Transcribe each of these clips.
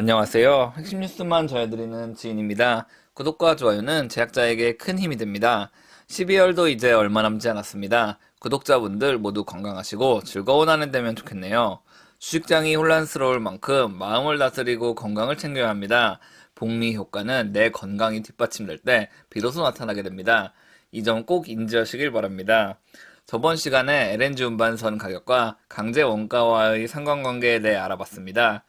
안녕하세요. 핵심 뉴스만 전해드리는 지인입니다. 구독과 좋아요는 제작자에게 큰 힘이 됩니다. 12월도 이제 얼마 남지 않았습니다. 구독자분들 모두 건강하시고 즐거운 한 해 되면 좋겠네요. 주식장이 혼란스러울 만큼 마음을 다스리고 건강을 챙겨야 합니다. 복리 효과는 내 건강이 뒷받침될 때 비로소 나타나게 됩니다. 이 점 꼭 인지하시길 바랍니다. 저번 시간에 LNG 운반선 가격과 강제 원가와의 상관관계에 대해 알아봤습니다.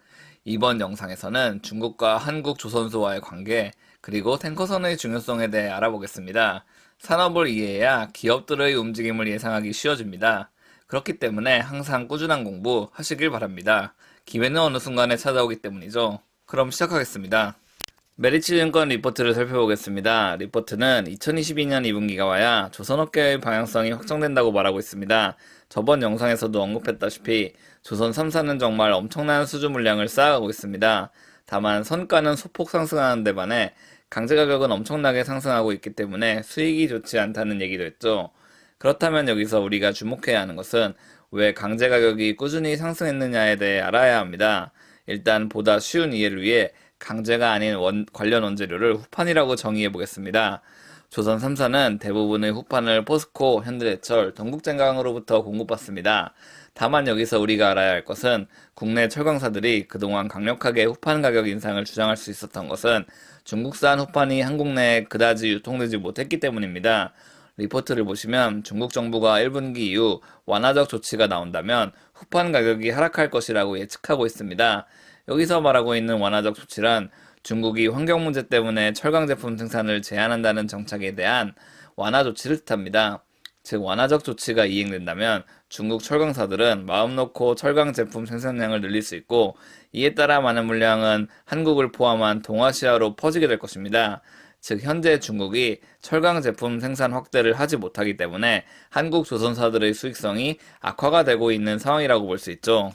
이번 영상에서는 중국과 한국 조선소와의 관계, 그리고 탱커선의 중요성에 대해 알아보겠습니다. 산업을 이해해야 기업들의 움직임을 예상하기 쉬워집니다. 그렇기 때문에 항상 꾸준한 공부 하시길 바랍니다. 기회는 어느 순간에 찾아오기 때문이죠. 그럼 시작하겠습니다. 메리츠증권 리포트를 살펴보겠습니다. 리포트는 2022년 2분기가 와야 조선업계의 방향성이 확정된다고 말하고 있습니다. 저번 영상에서도 언급했다시피 조선 3사는 정말 엄청난 수주 물량을 쌓아가고 있습니다. 다만 선가는 소폭 상승하는 데 반해 강제 가격은 엄청나게 상승하고 있기 때문에 수익이 좋지 않다는 얘기도 했죠. 그렇다면 여기서 우리가 주목해야 하는 것은 왜 강제 가격이 꾸준히 상승했느냐에 대해 알아야 합니다. 일단 보다 쉬운 이해를 위해 강제가 아닌 원, 관련 원재료를 후판이라고 정의해 보겠습니다. 조선 3사는 대부분의 후판을 포스코, 현대제철, 동국젠강으로부터 공급받습니다. 다만 여기서 우리가 알아야 할 것은 국내 철강사들이 그동안 강력하게 후판 가격 인상을 주장할 수 있었던 것은 중국산 후판이 한국 내에 그다지 유통되지 못했기 때문입니다. 리포트를 보시면 중국 정부가 1분기 이후 완화적 조치가 나온다면 후판 가격이 하락할 것이라고 예측하고 있습니다. 여기서 말하고 있는 완화적 조치란 중국이 환경 문제 때문에 철강 제품 생산을 제한한다는 정책에 대한 완화 조치를 뜻합니다. 즉 완화적 조치가 이행된다면 중국 철강사들은 마음 놓고 철강 제품 생산량을 늘릴 수 있고 이에 따라 많은 물량은 한국을 포함한 동아시아로 퍼지게 될 것입니다. 즉 현재 중국이 철강 제품 생산 확대를 하지 못하기 때문에 한국 조선사들의 수익성이 악화가 되고 있는 상황이라고 볼 수 있죠.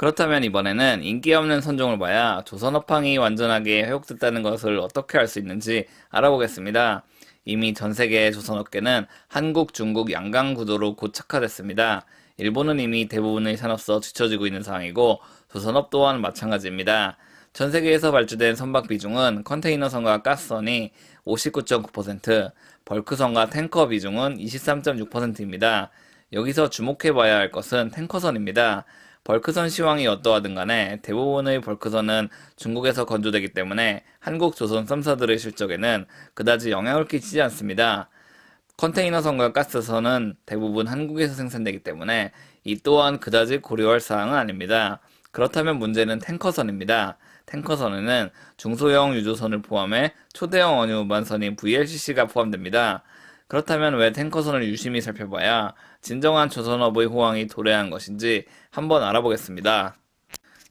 그렇다면 이번에는 인기 없는 선종을 봐야 조선업황이 완전하게 회복됐다는 것을 어떻게 알 수 있는지 알아보겠습니다. 이미 전 세계의 조선 업계는 한국, 중국 양강 구도로 고착화됐습니다. 일본은 이미 대부분의 산업서 뒤처지고 있는 상황이고 조선업 또한 마찬가지입니다. 전 세계에서 발주된 선박 비중은 컨테이너선과 가스선이 59.9%, 벌크선과 탱커 비중은 23.6%입니다. 여기서 주목해봐야 할 것은 탱커선입니다. 벌크선 시황이 어떠하든 간에 대부분의 벌크선은 중국에서 건조되기 때문에 한국 조선 3사들의 실적에는 그다지 영향을 끼치지 않습니다. 컨테이너선과 가스선은 대부분 한국에서 생산되기 때문에 이 또한 그다지 고려할 사항은 아닙니다. 그렇다면 문제는 탱커선입니다. 탱커선에는 중소형 유조선을 포함해 초대형 원유 운반선인 VLCC가 포함됩니다. 그렇다면 왜 탱커선을 유심히 살펴봐야 진정한 조선업의 호황이 도래한 것인지 한번 알아보겠습니다.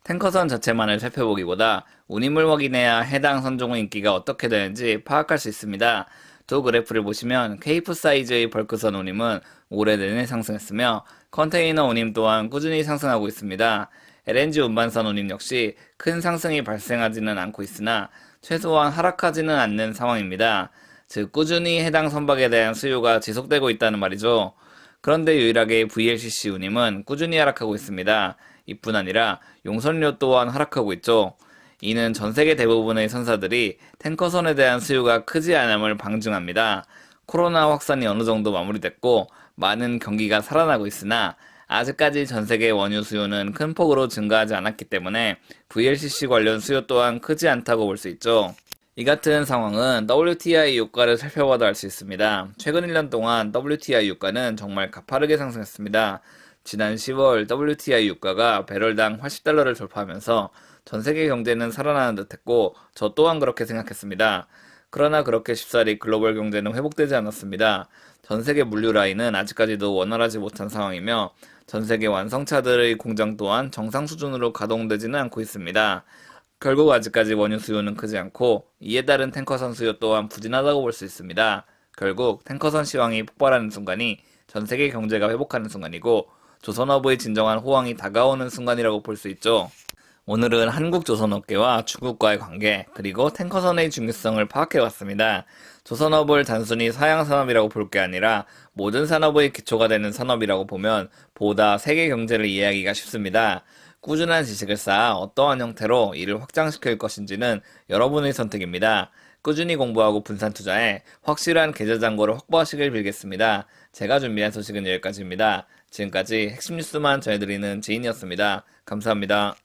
탱커선 자체만을 살펴보기보다 운임을 확인해야 해당 선종의 인기가 어떻게 되는지 파악할 수 있습니다. 두 그래프를 보시면 케이프 사이즈의 벌크선 운임은 올해 내내 상승했으며 컨테이너 운임 또한 꾸준히 상승하고 있습니다. LNG 운반선 운임 역시 큰 상승이 발생하지는 않고 있으나 최소한 하락하지는 않는 상황입니다. 즉 꾸준히 해당 선박에 대한 수요가 지속되고 있다는 말이죠. 그런데 유일하게 VLCC 운임은 꾸준히 하락하고 있습니다. 이뿐 아니라 용선료 또한 하락하고 있죠. 이는 전 세계 대부분의 선사들이 탱커선에 대한 수요가 크지 않음을 방증합니다. 코로나 확산이 어느 정도 마무리됐고 많은 경기가 살아나고 있으나 아직까지 전 세계 원유 수요는 큰 폭으로 증가하지 않았기 때문에 VLCC 관련 수요 또한 크지 않다고 볼 수 있죠. 이 같은 상황은 WTI 유가를 살펴봐도 알 수 있습니다. 최근 1년 동안 WTI 유가는 정말 가파르게 상승했습니다. 지난 10월 WTI 유가가 배럴당 80달러를 돌파하면서 전 세계 경제는 살아나는 듯했고 저 또한 그렇게 생각했습니다. 그러나 그렇게 쉽사리 글로벌 경제는 회복되지 않았습니다. 전 세계 물류 라인은 아직까지도 원활하지 못한 상황이며 전 세계 완성차들의 공장 또한 정상 수준으로 가동되지는 않고 있습니다. 결국 아직까지 원유 수요는 크지 않고 이에 따른 탱커선 수요 또한 부진하다고 볼 수 있습니다. 결국 탱커선 시황이 폭발하는 순간이 전 세계 경제가 회복하는 순간이고 조선업의 진정한 호황이 다가오는 순간이라고 볼 수 있죠. 오늘은 한국 조선업계와 중국과의 관계 그리고 탱커선의 중요성을 파악해봤습니다. 조선업을 단순히 사양 산업이라고 볼 게 아니라 모든 산업의 기초가 되는 산업이라고 보면 보다 세계 경제를 이해하기가 쉽습니다. 꾸준한 지식을 쌓아 어떠한 형태로 이를 확장시킬 것인지는 여러분의 선택입니다. 꾸준히 공부하고 분산 투자해 확실한 계좌 잔고를 확보하시길 빌겠습니다. 제가 준비한 소식은 여기까지입니다. 지금까지 핵심 뉴스만 전해드리는 지인이었습니다. 감사합니다.